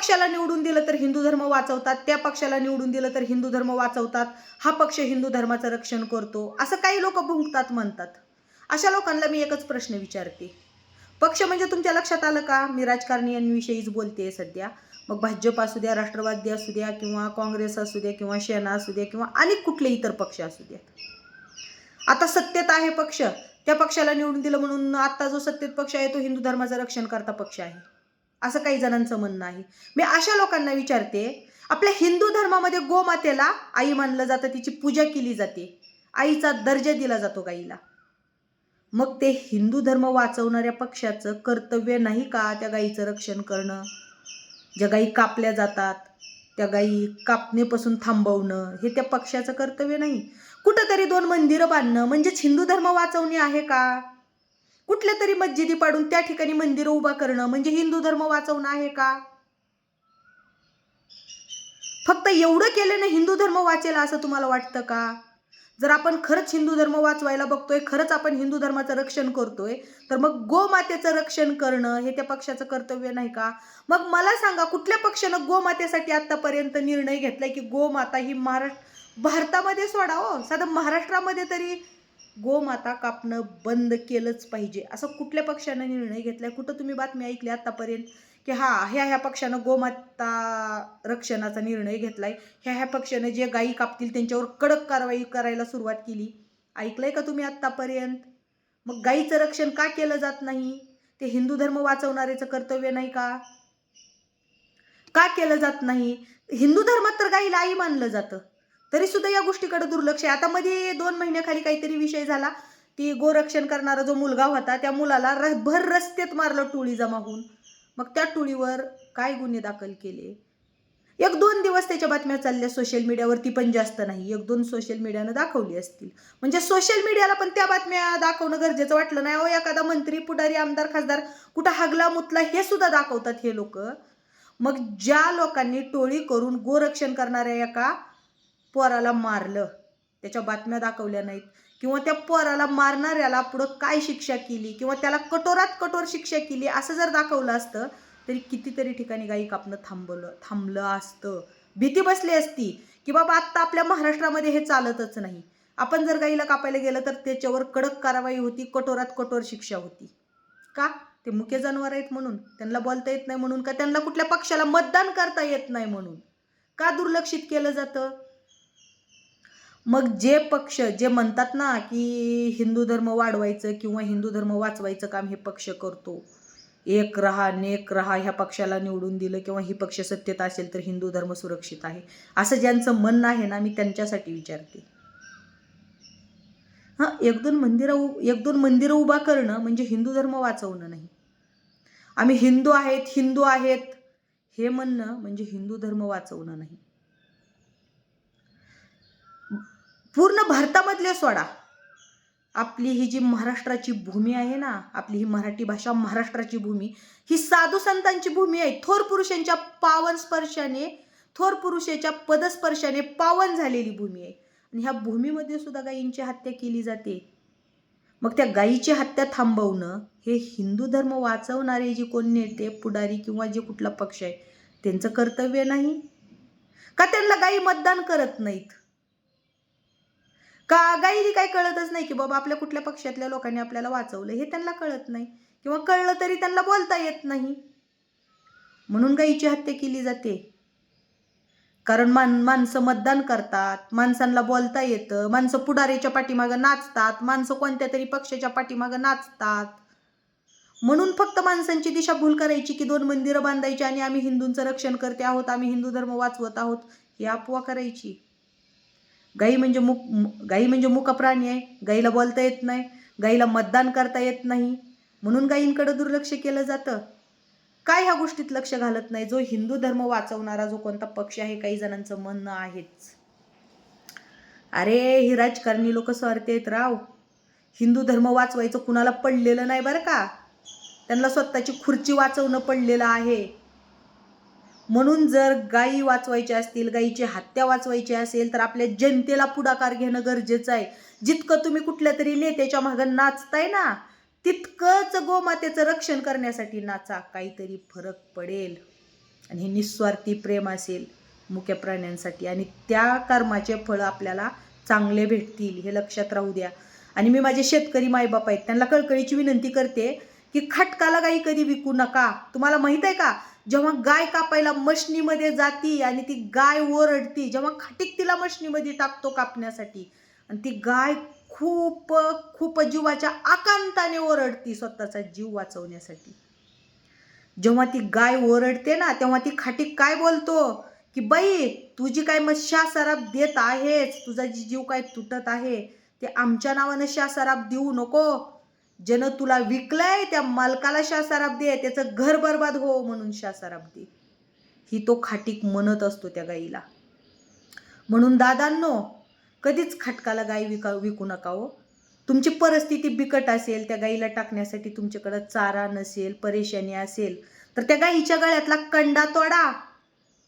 पक्षाला निवडून दिलं तर हिंदू धर्म वाचवतात त्या पक्षाला निवडून दिलं तर हिंदू धर्म वाचवतात हा पक्ष हिंदू धर्माचं रक्षण करतो असं काही लोक भुंकतात म्हणतात. अशा लोकांना मी एकच प्रश्न विचारते. पक्ष म्हणजे तुमच्या लक्षात आलं का? मी राजकारण्यांविषयीच बोलते सध्या. मग भाजप असू द्या राष्ट्रवादी असू द्या किंवा काँग्रेस असू द्या किंवा सेना असू द्या किंवा अनेक कुठले इतर पक्ष असू द्या. आता सत्तेत आहे पक्ष. त्या पक्षाला निवडून दिलं म्हणून आता जो सत्तेत पक्ष आहे तो हिंदू धर्माचं रक्षण करता पक्ष आहे. असं काही जणांचं म्हणणं आहे. मी अशा लोकांना विचारते आपल्या हिंदू धर्मामध्ये गोमातेला आई मानलं जातं तिची पूजा केली जाते. आईचा दर्जा दिला जातो गाईला. मग ते हिंदू धर्म वाचवणाऱ्या पक्षाचं कर्तव्य नाही का त्या गाईचं रक्षण करणं? ज्या गाई कापल्या जातात त्या गाई कापणेपासून थांबवणं हे त्या पक्षाचं कर्तव्य नाही. कुठंतरी दोन मंदिरं बांधणं म्हणजेच हिंदू धर्म वाचवणे आहे का? कुठल्या तरी मस्जिदी पाडून त्या ठिकाणी मंदिरं उभा करणं म्हणजे हिंदू धर्म वाचवणं आहे का? फक्त एवढं केल्यानं हिंदू धर्म वाचेल असं तुम्हाला वाटतं का? जर आपण खरंच हिंदू धर्म वाचवायला बघतोय खरंच आपण हिंदू धर्माचं रक्षण करतोय तर मग गोमातेचं रक्षण करणं हे त्या पक्षाचं कर्तव्य नाही का? मग मला सांगा कुठल्या पक्षानं गोमातेसाठी आतापर्यंत निर्णय घेतलाय की गोमाता ही महाराष्ट्र भारतामध्ये सोडावं हो. साधं महाराष्ट्रामध्ये तरी गोमाता कापणं बंद केलंच पाहिजे. असं कुठल्या पक्षानं निर्णय घेतला कुठं तुम्ही बातमी ऐकली आतापर्यंत? की हा ह्या ह्या पक्षानं गोमाता रक्षणाचा निर्णय घेतलाय. ह्या ह्या पक्षानं जे गायी कापतील त्यांच्यावर कडक कारवाई करायला सुरुवात केली. ऐकलंय का तुम्ही आत्तापर्यंत मग गायीचं रक्षण का केलं जात नाही? ते हिंदू धर्म वाचवणारेचं कर्तव्य नाही का? का केलं जात नाही? हिंदू धर्मात तर गायीला आई मानलं जातं. तरी सुद्धा या गोष्टीकडे दुर्लक्ष आहे. आता मध्ये दोन महिन्याखाली काहीतरी विषय झाला. ती गोरक्षण करणारा जो मुलगा होता त्या मुलाला र भर रस्त्यात मारलं टोळी जमा होऊन मग त्या टोळीवर काय गुन्हे दाखल केले? एक दोन दिवस त्याच्या बातम्या चालल्या. सोशल मीडियावरती पण जास्त नाही. एक दोन सोशल मीडियानं दाखवली असतील. म्हणजे सोशल मीडियाला पण त्या बातम्या दाखवणं गरजेचं वाटलं नाही. अहो एखादा मंत्री पुढारी आमदार खासदार कुठं हागला मुतला हे सुद्धा दाखवतात हे लोक. मग ज्या लोकांनी टोळी करून गोरक्षण करणाऱ्या एका पोराला मारलं. त्याच्या बातम्या दाखवल्या नाहीत. किंवा त्या पोराला मारणाऱ्याला पुढं काय शिक्षा केली? किंवा त्याला कठोरात कठोर शिक्षा केली? असं जर दाखवलं असतं तरी कितीतरी ठिकाणी गायी कापणं थांबवलं थांबलं असतं. भीती बसली असती की बाबा आत्ता आपल्या महाराष्ट्रामध्ये हे चालतच नाही. आपण जर गाईला कापायला गेलं तर त्याच्यावर कडक कारवाई होती कठोरात कठोर शिक्षा होती. का? ते मुख्य जनावर आहेत म्हणून. त्यांना बोलता येत नाही म्हणून का? त्यांना कुठल्या पक्षाला मतदान करता येत नाही म्हणून. का दुर्लक्षित केलं जातं? मग जे पक्ष जे म्हणतात ना की हिंदू धर्म वाढवायचं किंवा हिंदू धर्म वाचवायचं काम हे पक्ष करतो. एक रहा नेक रहा ह्या पक्षाला निवडून दिलं किंवा ही पक्ष सत्तेत असेल तर हिंदू धर्म सुरक्षित आहे. असं ज्यांचं म्हणणं आहे ना मी त्यांच्यासाठी विचारते. हां एक दोन मंदिरं उ एक दोन मंदिरं उभा करणं म्हणजे हिंदू धर्म वाचवणं नाही. आम्ही हिंदू आहेत हिंदू आहेत हे म्हणणं म्हणजे हिंदू धर्म वाचवणं नाही. पूर्ण भारतामधले सोडा. आपली ही जी महाराष्ट्राची भूमी आहे ना आपली ही मराठी भाषा महाराष्ट्राची भूमी ही साधू संतांची भूमी आहे. थोर पुरुषांच्या पावन स्पर्शाने थोर पुरुषाच्या पदस्पर्शाने पावन झालेली भूमी आहे. आणि ह्या भूमीमध्ये सुद्धा गायींची हत्या केली जाते. मग त्या गायीची हत्या थांबवणं हे हिंदू धर्म वाचवणारे जे कोण नेते पुढारी किंवा जे कुठला पक्ष आहे त्यांचं कर्तव्य नाही. का त्यांना गायी मतदान करत नाहीत? का गाईली काही कळतच नाही की बाबा आपल्या कुठल्या पक्षातल्या लोकांनी आपल्याला वाचवलं हे त्यांना कळत नाही. किंवा कळलं तरी त्यांना बोलता येत नाही. म्हणून गाईची हत्या केली जाते. कारण मान माणसं मतदान करतात माणसांना बोलता येतं माणसं पुढारीच्या पाठीमागं नाचतात माणसं कोणत्या तरी पक्षाच्या पाठीमागं नाचतात. म्हणून फक्त माणसांची दिशाभूल करायची की दोन मंदिरं बांधायची आणि आम्ही हिंदूंचं रक्षण करते आहोत आम्ही हिंदू धर्म वाचवत आहोत ही अफवा करायची. गाई म्हणजे मुक गाई म्हणजे मुका प्राणी आहे. गाईला बोलता येत नाही. गाईला मतदान करता येत नाही. म्हणून गायींकडे दुर्लक्ष केलं जातं. काय ह्या गोष्टीत लक्ष घालत नाही? जो हिंदू धर्म वाचवणारा जो कोणता पक्ष आहे काही जणांचं म्हणणं आहेच. अरे ही राजकारणी लोक स्वार्थी आहेत राव. हिंदू धर्म वाचवायचं कुणाला पडलेलं नाही बरं का? त्यांना स्वतःची खुर्ची वाचवणं पडलेलं आहे. म्हणून जर गायी वाचवायच्या असतील गायीची हत्या वाचवायची असेल तर आपल्या जनतेला पुढाकार घेणं गरजेचं आहे. जितकं तुम्ही कुठल्या तरी नेत्याच्या मागं नाचताय ना तितकंच गोमातेचं रक्षण करण्यासाठी नाचा. काहीतरी फरक पडेल. आणि हे निस्वार्थी प्रेम असेल मुख्य प्राण्यांसाठी. आणि त्या कर्माचे फळं आपल्याला चांगले भेटतील हे लक्षात राहू द्या. आणि मी माझे शेतकरी मायबाप आहेत त्यांना कळकळीची विनंती करते की खटकाला गाई कधी विकू नका. तुम्हाला माहीत आहे का? जेव्हा गाय कापायला मशनीमध्ये जाती आणि ती गाय ओरडती जेव्हा खाटीक तिला मशनीमध्ये टाकतो कापण्यासाठी आणि ती गाय खूप खूप जीवाच्या आकांताने ओरडती स्वतःचा जीव वाचवण्यासाठी. जेव्हा ती गाय ओरडते ना तेव्हा ती खाटीक काय बोलतो? की बाई तुझी काय मग सराब देत आहेच तुझा जी जीव काय तुटत आहे ते आमच्या नावानं सराब देऊ नको. ज्यानं तुला विकलंय त्या मालकाला शासाराब्दी आहे त्याचं घर बरबाद हो म्हणून शासाराब्दी ही तो खाटीक म्हणत असतो त्या गाईला. म्हणून दादांनो कधीच खाटकाला गाय विका विकू नका हो. तुमची परिस्थिती बिकट असेल त्या गाईला टाकण्यासाठी तुमच्याकडं चारा नसेल परेशानी असेल तर त्या गाईच्या गळ्यातला कंडा तोडा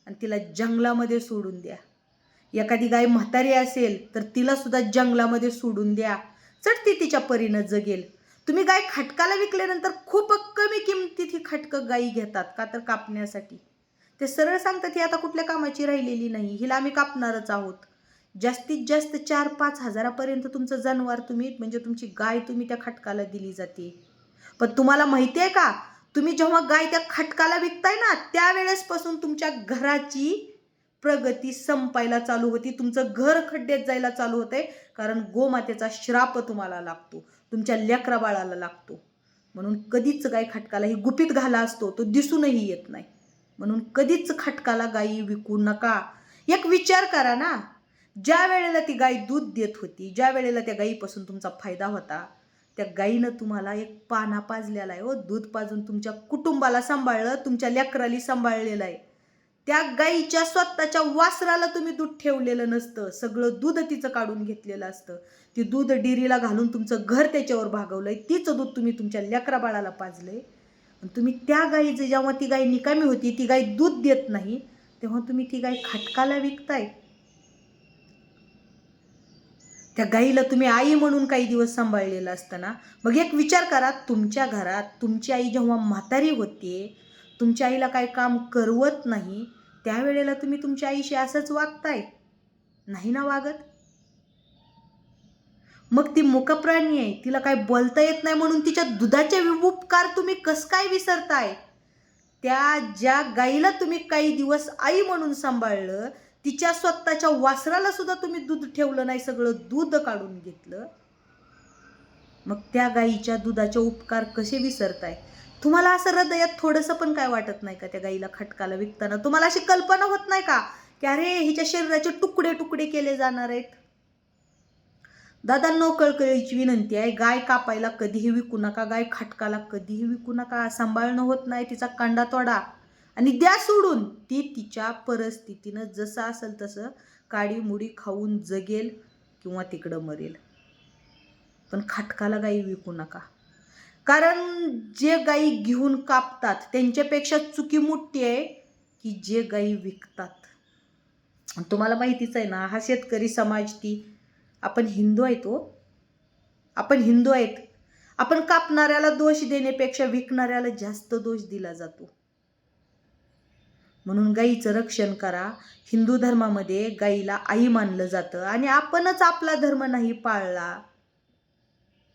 आणि तिला जंगलामध्ये सोडून द्या. एखादी गाय म्हातारी असेल तर तिला सुद्धा जंगलामध्ये सोडून द्या. चढती तिच्या परीनं जगेल. तुम्ही गाय खटकाला विकल्यानंतर खूप कमी किमतीत ही खटकं गायी घेतात का तर कापण्यासाठी? ते सरळ सांगतात ही आता कुठल्या कामाची राहिलेली नाही हिला आम्ही कापणारच आहोत. जास्तीत जास्त चार पाच हजारापर्यंत तुमचं जनावर तुम्ही म्हणजे तुमची गाय तुम्ही त्या खटकाला दिली जाते. पण तुम्हाला माहिती आहे का? तुम्ही जेव्हा गाय त्या खटकाला विकताय ना त्यावेळेसपासून तुमच्या घराची प्रगती संपायला चालू होती. तुमचं घर खड्ड्यात जायला चालू होतंय कारण गोमातेचा श्राप तुम्हाला लागतो. तुमच्या लेकरा बाळाला लागतो. म्हणून कधीच गाय खटकाला ही गुपित घाला असतो तो दिसूनही येत नाही. म्हणून कधीच खटकाला गायी विकू नका. एक विचार करा ना. ज्या वेळेला ती गाय दूध देत होती ज्या वेळेला त्या गायीपासून तुमचा फायदा होता त्या गायीनं तुम्हाला एक पाना पाजलेला आहे हो. दूध पाजून तुमच्या कुटुंबाला सांभाळलं तुमच्या लेकराली सांभाळलेलं आहे. त्या गाईच्या स्वतःच्या वासराला तुम्ही दूध ठेवलेलं नसतं. सगळं दूध तिचं काढून घेतलेलं असतं. ती दूध डिरीला घालून तुमचं घर त्याच्यावर भागवलंय. तिचं दूध तुम्ही तुमच्या लेकरा बाळाला पाजलंय. आणि तुम्ही त्या गाईचं जेव्हा ती गाय निकामी होती ती गाय दूध देत नाही तेव्हा तुम्ही ती गाय खाटकाला विकताय. त्या गाईला तुम्ही आई म्हणून काही दिवस सांभाळलेलं असतं ना. मग एक विचार करा तुमच्या घरात तुमची आई जेव्हा म्हातारी होते तुमच्या आईला काय काम करवत नाही त्यावेळेला तुम्ही तुमच्या आईशी असंच वागताय? नाही ना वागत? मग ती मुकप्राणी आहे तिला काय बोलता येत नाही म्हणून तिच्या दुधाचे उपकार तुम्ही कस काय विसरताय? त्या ज्या गाईला तुम्ही काही दिवस आई म्हणून सांभाळलं तिच्या स्वतःच्या वासराला सुद्धा तुम्ही दूध ठेवलं नाही सगळं दूध काढून घेतलं. मग त्या गाईच्या दुधाचे उपकार कसे विसरताय? तुम्हाला असं हृदयात थोडंसं पण काय वाटत नाही का त्या गाईला खटकाला विकताना? तुम्हाला अशी कल्पना होत नाही का की अरे हिच्या शरीराचे तुकडे तुकडे केले जाणार आहेत? दादांनो कळकळीची विनंती आहे गाय कापायला कधीही विकू नका गाय खटकाला कधीही विकू नका सांभाळणं होत नाही तिचा कांडा तोडा. आणि द्या सोडून. ती तिच्या परिस्थितीनं जसं असेल तसं काडी मुडी खाऊन जगेल किंवा तिकडं मरेल. पण खाटकाला गाई विकू नका. कारण जे गाई घेऊन कापतात त्यांच्यापेक्षा चुकी मोठी आहे की जे गाई विकतात. तुम्हाला माहितीच आहे ना हा शेतकरी समाज ती आपण हिंदू आहे तो हो. आपण हिंदू आहेत. आपण कापणाऱ्याला दोष देण्यापेक्षा विकणाऱ्याला जास्त दोष दिला जातो. म्हणून गाईचं रक्षण करा. हिंदू धर्मामध्ये गाईला आई मानलं जातं आणि आपणच आपला धर्म नाही पाळला.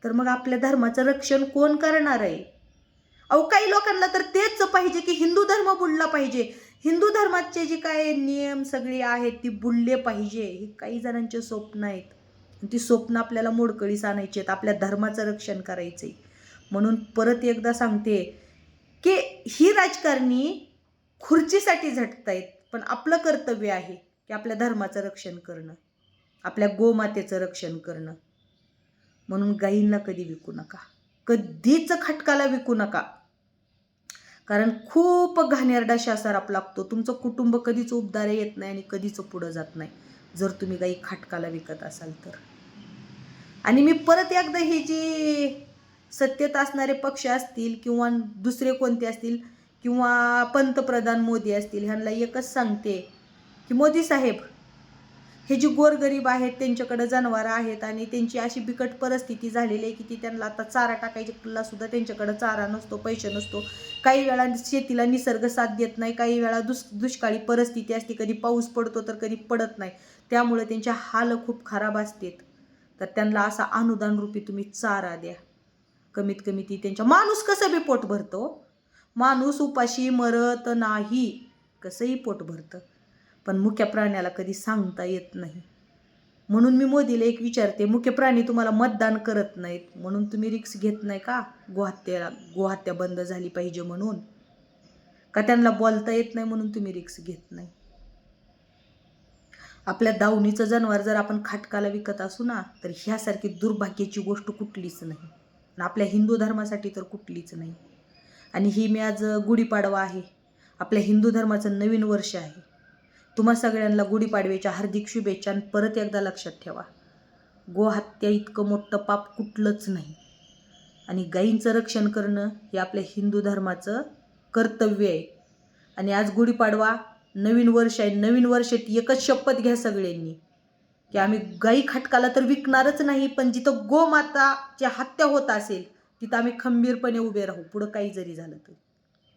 तर मग आपल्या धर्माचं रक्षण कोण करणार आहे? अहो काही लोकांना तर तेच पाहिजे की हिंदू धर्म बुडला पाहिजे. हिंदू धर्माचे जे काय नियम सगळे आहेत ती बुडले पाहिजे. हे काही जणांचे स्वप्न आहेत. ती स्वप्न आपल्याला मोडकळीस आणायची आहेत आपल्या धर्माचं रक्षण करायचंय. म्हणून परत एकदा सांगते की ही राजकारणी खुर्चीसाठी झटतायत पण आपलं कर्तव्य आहे की आपल्या धर्माचं रक्षण करणं. आपल्या गोमातेचं रक्षण करणं. म्हणून गाईंना कधी विकू नका. कधीच खटकाला विकू नका. कारण खूप घाणेरडा शासाराप लागतो. तुमचं कुटुंब कधीच उबदारे येत नाही आणि कधीच पुढं जात नाही. जर तुम्ही गाई खाटकाला विकत असाल तर. आणि मी परत एकदा हे जी सत्तेत असणारे पक्ष असतील किंवा दुसरे कोणते असतील किंवा पंतप्रधान मोदी असतील ह्यांना एकच सांगते की मोदी साहेब हे जी गोरगरीब आहेत त्यांच्याकडे जनावरं आहेत आणि त्यांची अशी बिकट परिस्थिती झालेली आहे की ती त्यांना आता चारा टाकायची सुद्धा त्यांच्याकडे चारा नसतो पैसे नसतो. काही वेळा शेतीला निसर्ग साथ देत नाही काही वेळा दुष दुष्काळी परिस्थिती असते कधी पाऊस पडतो तर कधी पडत नाही. त्यामुळे त्यांच्या हाल खूप खराब असतात. तर त्यांना असा अनुदान रूपी तुम्ही चारा द्या. कमीत कमी ती त्यांच्या माणूस कसं बी पोट भरतो हो? माणूस उपाशी मरत नाही कसंही पोट भरतं. पण मुख्य प्राण्याला कधी सांगता येत नाही. म्हणून मी मोदीला एक विचारते मुख्य प्राणी तुम्हाला मतदान करत नाहीत म्हणून तुम्ही रिक्स घेत नाही का? गोहत्याला गोहत्या बंद झाली पाहिजे म्हणून. का त्यांना बोलता येत नाही म्हणून तुम्ही रिक्स घेत नाही? आपल्या दावणीचं जनावर जर आपण खाटकाला विकत असू ना तर ह्यासारखी दुर्भाग्याची गोष्ट कुठलीच नाही. आणि आपल्या हिंदू धर्मासाठी तर कुठलीच नाही. आणि ही मी आज गुढीपाडवा आहे. आपल्या हिंदू धर्माचं नवीन वर्ष आहे. तुम्हा सगळ्यांना गुढीपाडव्याच्या हार्दिक शुभेच्छा आणि परत एकदा लक्षात ठेवा. गोहत्या इतकं मोठं पाप कुठलंच नाही. आणि गायींचं रक्षण करणं हे आपल्या हिंदू धर्माचं कर्तव्य आहे. आणि आज गुढीपाडवा नवीन वर्ष आहे. नवीन वर्षात एकच शपथ घ्या सगळ्यांनी. की आम्ही गाई खटकाला तर विकणारच नाही पण जिथं गोमाताची हत्या होत असेल तिथं आम्ही खंबीरपणे उभे राहू. पुढं काही जरी झालं तर.